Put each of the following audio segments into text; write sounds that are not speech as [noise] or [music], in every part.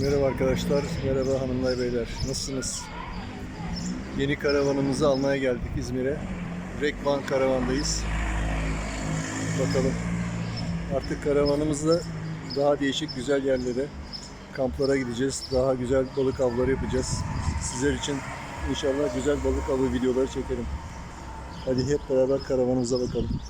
Merhaba arkadaşlar, merhaba hanımlar beyler. Nasılsınız? Yeni karavanımızı almaya geldik İzmir'e. Rekvan karavandayız. Bakalım. Artık karavanımızla daha değişik güzel yerlere, kamplara gideceğiz. Daha güzel balık avları yapacağız. Sizler için inşallah güzel balık avı videoları çekerim. Hadi hep beraber karavanımıza bakalım.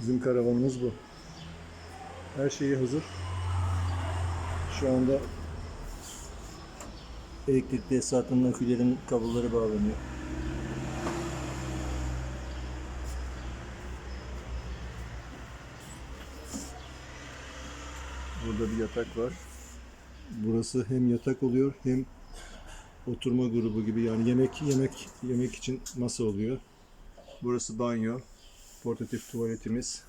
Bizim karavanımız bu. Her şeyi hazır. Şu anda elektrik tesisatının akülerin kabloları bağlanıyor. Burada bir yatak var. Burası hem yatak oluyor hem oturma grubu gibi yani yemek yemek yemek için masa oluyor. Burası banyo portatif tuvaletimiz.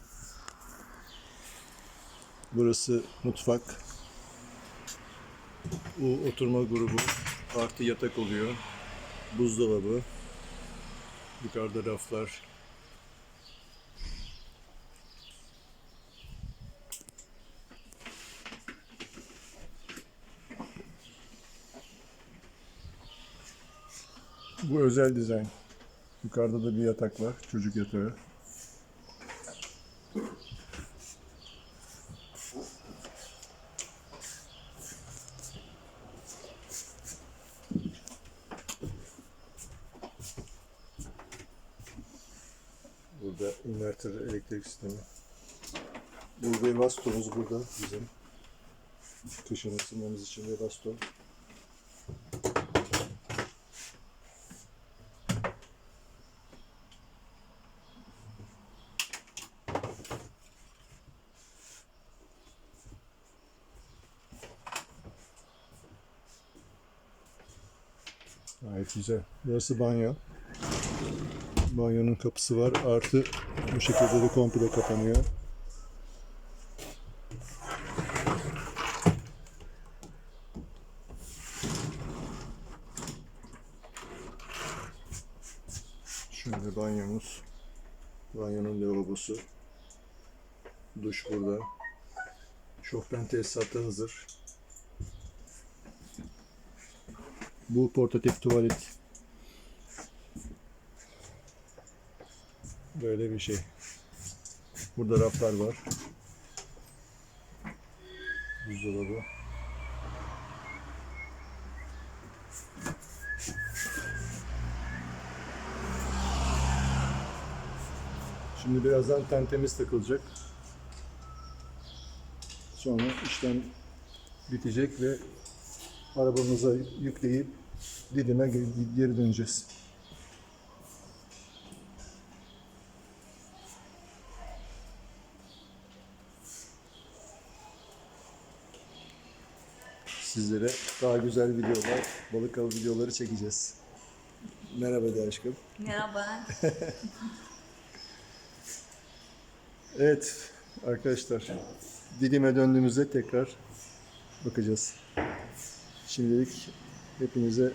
Burası mutfak. Bu oturma grubu artı yatak oluyor. Buzdolabı. Yukarıda raflar. Bu özel dizayn. Yukarıda da bir yatak var. Çocuk yatağı. Burada inverter elektrik sistemi. Bu ve bastonumuz burada bizim. Kışın ısınmamız için ve baston. Gayet güzel. Burası banyo. Banyonun kapısı var. Artı bu şekilde de komple kapanıyor. Şöyle banyomuz. Banyonun lavabosu. Duş burada. Şofben tesisatı hazır. Bu portatif tuvalet. Böyle bir şey. Burada raflar var. Buzdolabı. Şimdi birazdan tentemiz takılacak. Sonra işlem bitecek ve arabamıza yükleyip Didim'e ge- geri döneceğiz. Sizlere daha güzel videolar, balık avı videoları çekeceğiz. Merhaba de aşkım. Merhaba. [laughs] Evet arkadaşlar Didim'e döndüğümüzde tekrar bakacağız. Şimdilik hepinize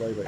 bay bay.